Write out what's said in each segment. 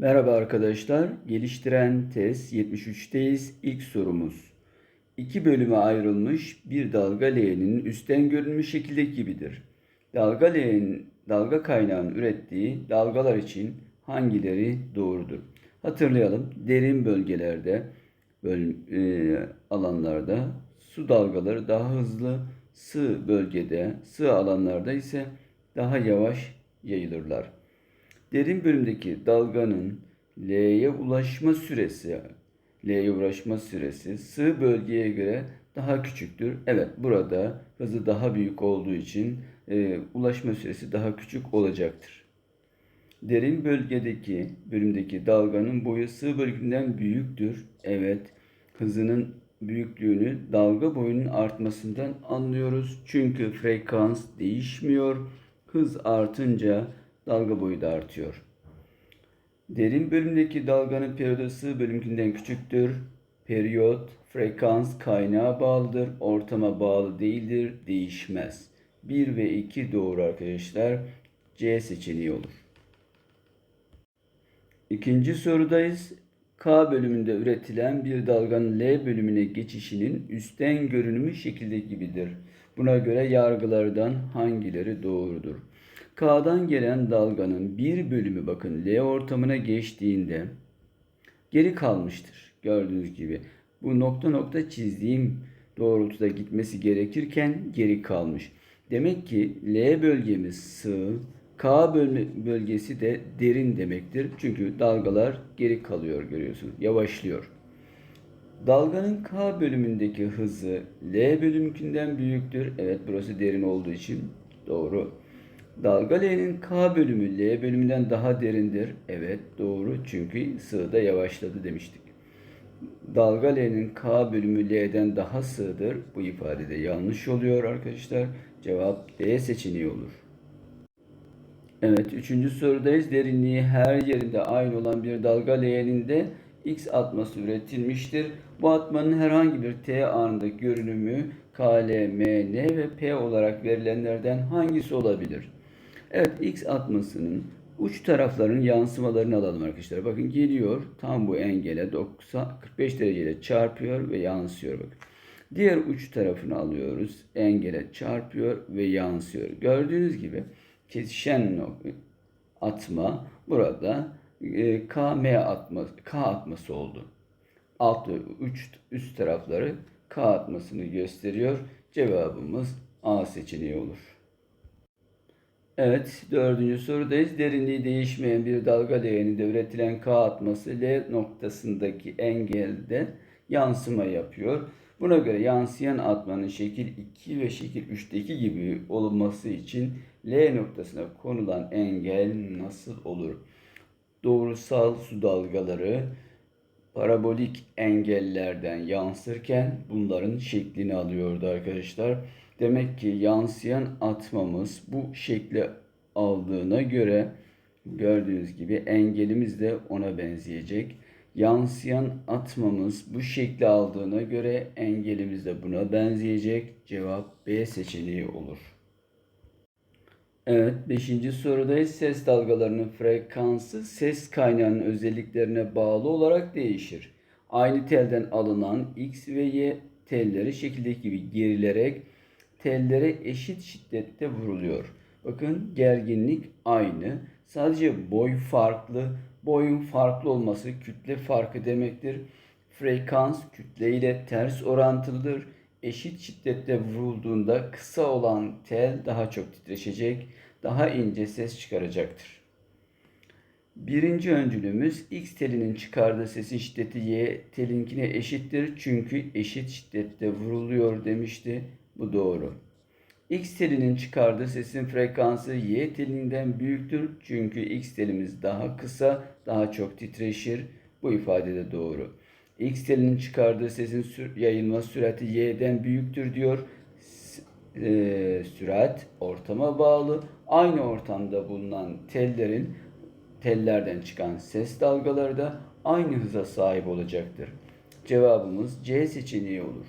Merhaba arkadaşlar. Geliştiren test 73'teyiz. İlk sorumuz. İki bölüme ayrılmış bir dalga leğeninin üstten görünmüş şekildeki gibidir. Dalga leğenin dalga kaynağının ürettiği dalgalar için hangileri doğrudur? Hatırlayalım. Derin bölgelerde, böl- e, alanlarda su dalgaları daha hızlı, sığ bölgede, sığ alanlarda ise daha yavaş yayılırlar. Derin bölümdeki dalganın L'ye ulaşma süresi, L'ye ulaşma süresi sığ bölgeye göre daha küçüktür. Evet, burada hızı daha büyük olduğu için e, ulaşma süresi daha küçük olacaktır. Derin bölgedeki bölümdeki dalganın boyu sığ bölgeden büyüktür. Evet, hızının büyüklüğünü dalga boyunun artmasından anlıyoruz. Çünkü frekans değişmiyor. Hız artınca dalga boyu da artıyor. Derin bölümdeki dalganın periyodu sığ küçüktür. Periyot, frekans kaynağa bağlıdır, ortama bağlı değildir, değişmez. 1 ve 2 doğru arkadaşlar. C seçeneği olur. İkinci sorudayız. K bölümünde üretilen bir dalganın L bölümüne geçişinin üstten görünümü şekilde gibidir. Buna göre yargılardan hangileri doğrudur? K'dan gelen dalganın bir bölümü bakın L ortamına geçtiğinde geri kalmıştır. Gördüğünüz gibi bu nokta nokta çizdiğim doğrultuda gitmesi gerekirken geri kalmış. Demek ki L bölgemiz sığ, K bölgesi de derin demektir. Çünkü dalgalar geri kalıyor görüyorsunuz. Yavaşlıyor. Dalganın K bölümündeki hızı L bölümünkinden büyüktür. Evet burası derin olduğu için doğru. Dalga L'nin K bölümü L bölümünden daha derindir. Evet doğru çünkü sığda yavaşladı demiştik. Dalga L'nin K bölümü L'den daha sığdır. Bu ifade de yanlış oluyor arkadaşlar. Cevap D seçeneği olur. Evet, üçüncü sorudayız. Derinliği her yerinde aynı olan bir dalga leğeninde X atması üretilmiştir. Bu atmanın herhangi bir T anındaki görünümü K, L, M, N ve P olarak verilenlerden hangisi olabilir? Evet, X atmasının uç tarafların yansımalarını alalım arkadaşlar. Bakın geliyor, tam bu engele 90, 45 dereceyle çarpıyor ve yansıyor. Bakın. Diğer uç tarafını alıyoruz. Engele çarpıyor ve yansıyor. Gördüğünüz gibi kesişen atma burada e, KM atması, K atması oldu. Alt ve üç, üst tarafları K atmasını gösteriyor. Cevabımız A seçeneği olur. Evet, dördüncü sorudayız. Derinliği değişmeyen bir dalga leğeninde üretilen K atması L noktasındaki engelde yansıma yapıyor. Buna göre yansıyan atmanın şekil 2 ve şekil 3'teki gibi olması için L noktasına konulan engel nasıl olur? Doğrusal su dalgaları parabolik engellerden yansırken bunların şeklini alıyordu arkadaşlar. Demek ki yansıyan atmamız bu şekli aldığına göre gördüğünüz gibi engelimiz de ona benzeyecek. Yansıyan atmamız bu şekli aldığına göre engelimiz de buna benzeyecek. Cevap B seçeneği olur. Evet, beşinci sorudayız. Ses dalgalarının frekansı ses kaynağının özelliklerine bağlı olarak değişir. Aynı telden alınan X ve Y telleri şekildeki gibi gerilerek tellere eşit şiddette vuruluyor. Bakın gerginlik aynı. Sadece boy farklı. Boyun farklı olması kütle farkı demektir. Frekans kütle ile ters orantılıdır. Eşit şiddette vurulduğunda kısa olan tel daha çok titreşecek, daha ince ses çıkaracaktır. Birinci öncülümüz X telinin çıkardığı sesin şiddeti Y telinkine eşittir çünkü eşit şiddette vuruluyor demişti. Bu doğru. X telinin çıkardığı sesin frekansı Y telinden büyüktür çünkü X telimiz daha kısa, daha çok titreşir. Bu ifade de doğru. X telinin çıkardığı sesin sür- yayılma sürati Y'den büyüktür diyor. S- e, sürat ortama bağlı. Aynı ortamda bulunan tellerin tellerden çıkan ses dalgaları da aynı hıza sahip olacaktır. Cevabımız C seçeneği olur.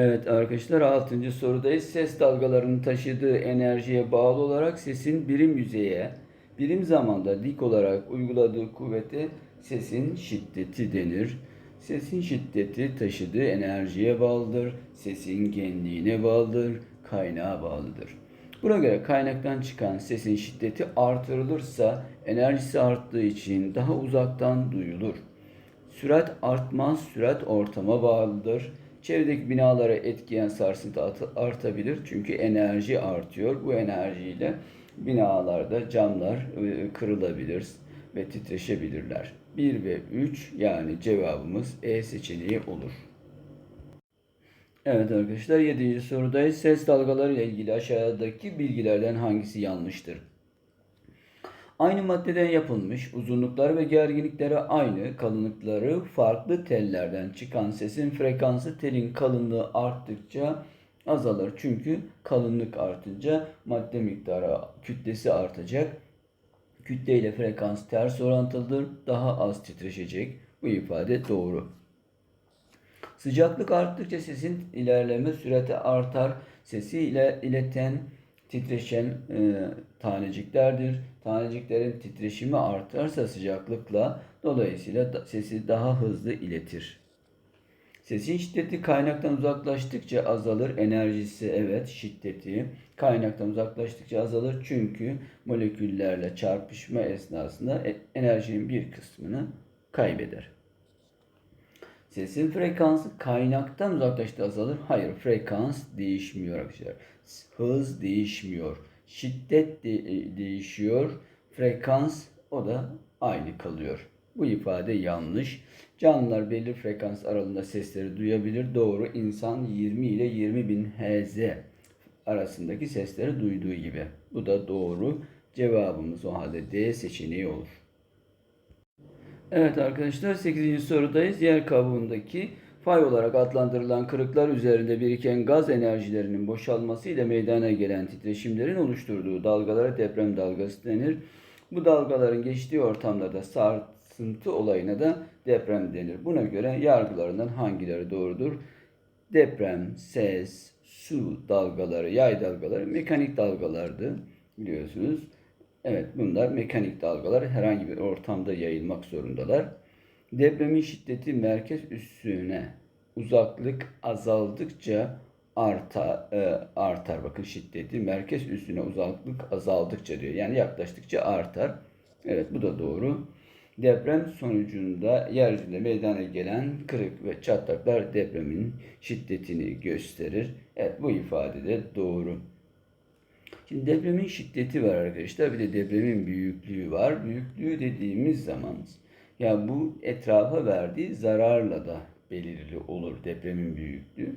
Evet arkadaşlar 6. sorudayız. Ses dalgalarının taşıdığı enerjiye bağlı olarak sesin birim yüzeye Birim zamanda dik olarak uyguladığı kuvvete sesin şiddeti denir. Sesin şiddeti taşıdığı enerjiye bağlıdır. Sesin genliğine bağlıdır. Kaynağa bağlıdır. Buna göre kaynaktan çıkan sesin şiddeti artırılırsa enerjisi arttığı için daha uzaktan duyulur. Sürat artmaz, sürat ortama bağlıdır. Çevredeki binalara etkileyen sarsıntı artabilir çünkü enerji artıyor. Bu enerjiyle binalarda camlar e, kırılabilir ve titreşebilirler. 1 ve 3 yani cevabımız E seçeneği olur. Evet arkadaşlar 7. sorudayız. Ses dalgaları ile ilgili aşağıdaki bilgilerden hangisi yanlıştır? Aynı maddeden yapılmış, uzunlukları ve gerginlikleri aynı, kalınlıkları farklı tellerden çıkan sesin frekansı telin kalınlığı arttıkça azalır. Çünkü kalınlık artınca madde miktarı, kütlesi artacak. Kütle ile frekans ters orantılıdır, daha az titreşecek. Bu ifade doğru. Sıcaklık arttıkça sesin ilerleme sürati artar. Sesi ile ileten titreşen e, taneciklerdir. Taneciklerin titreşimi artarsa sıcaklıkla dolayısıyla da, sesi daha hızlı iletir. Sesin şiddeti kaynaktan uzaklaştıkça azalır. Enerjisi evet şiddeti kaynaktan uzaklaştıkça azalır. Çünkü moleküllerle çarpışma esnasında e- enerjinin bir kısmını kaybeder. Sesin frekansı kaynaktan uzaklaştığı azalır. Hayır, frekans değişmiyor arkadaşlar. Hız değişmiyor. Şiddet de- e, değişiyor. Frekans o da aynı kalıyor. Bu ifade yanlış. Canlılar belli frekans aralığında sesleri duyabilir. Doğru. İnsan 20 ile 20 bin Hz arasındaki sesleri duyduğu gibi. Bu da doğru. Cevabımız o halde D seçeneği olur. Evet arkadaşlar 8. sorudayız. Yer kabuğundaki fay olarak adlandırılan kırıklar üzerinde biriken gaz enerjilerinin boşalması ile meydana gelen titreşimlerin oluşturduğu dalgalara deprem dalgası denir. Bu dalgaların geçtiği ortamlarda sarsıntı olayına da deprem denir. Buna göre yargılarından hangileri doğrudur? Deprem, ses, su dalgaları, yay dalgaları mekanik dalgalardı biliyorsunuz. Evet bunlar mekanik dalgalar herhangi bir ortamda yayılmak zorundalar. Depremin şiddeti merkez üssüne uzaklık azaldıkça arta, e, artar. Bakın şiddeti merkez üstüne uzaklık azaldıkça diyor. Yani yaklaştıkça artar. Evet bu da doğru. Deprem sonucunda yeryüzünde meydana gelen kırık ve çatlaklar depremin şiddetini gösterir. Evet bu ifade de doğru. Şimdi depremin şiddeti var arkadaşlar. Bir de depremin büyüklüğü var. Büyüklüğü dediğimiz zaman ya bu etrafa verdiği zararla da belirli olur depremin büyüklüğü.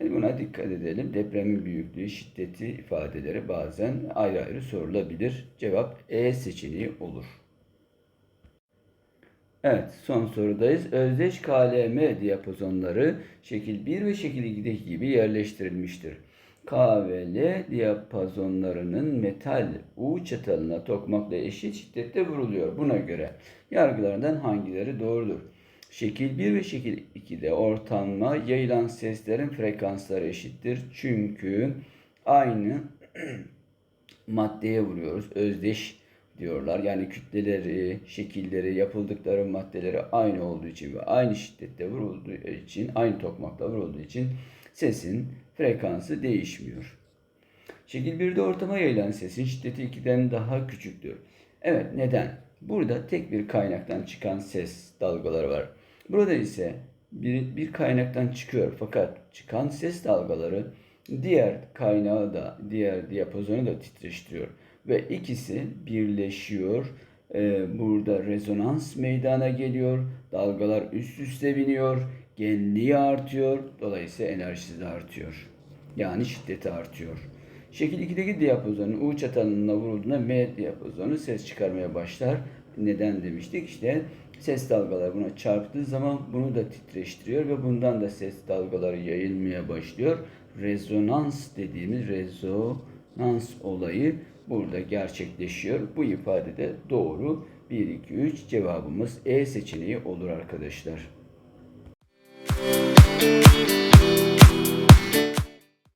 Yani buna dikkat edelim. Depremin büyüklüğü, şiddeti ifadeleri bazen ayrı ayrı sorulabilir. Cevap E seçeneği olur. Evet, son sorudayız. Özdeş KLM diyapazonları şekil 1 ve şekil 2'deki gibi yerleştirilmiştir. K ve L diyapazonlarının metal U çatalına tokmakla eşit şiddette vuruluyor. Buna göre yargılarından hangileri doğrudur? Şekil 1 ve şekil 2'de ortamla yayılan seslerin frekansları eşittir. Çünkü aynı maddeye vuruyoruz. Özdeş diyorlar. Yani kütleleri, şekilleri, yapıldıkları maddeleri aynı olduğu için ve aynı şiddette vurulduğu için, aynı tokmakla vurulduğu için sesin frekansı değişmiyor. Şekil 1'de ortama yayılan sesin şiddeti 2'den daha küçüktür. Evet neden? Burada tek bir kaynaktan çıkan ses dalgaları var. Burada ise bir, bir kaynaktan çıkıyor fakat çıkan ses dalgaları diğer kaynağı da diğer diyapazonu da titreştiriyor ve ikisi birleşiyor. Ee, burada rezonans meydana geliyor. Dalgalar üst üste biniyor. Genliği artıyor. Dolayısıyla enerjisi de artıyor. Yani şiddeti artıyor. Şekil 2'deki diyapazonun U çatalına vurulduğunda M diyapazonu ses çıkarmaya başlar. Neden demiştik? İşte ses dalgaları buna çarptığı zaman bunu da titreştiriyor ve bundan da ses dalgaları yayılmaya başlıyor. Rezonans dediğimiz rezonans olayı burada gerçekleşiyor. Bu ifade de doğru. 1, 2, 3 cevabımız E seçeneği olur arkadaşlar.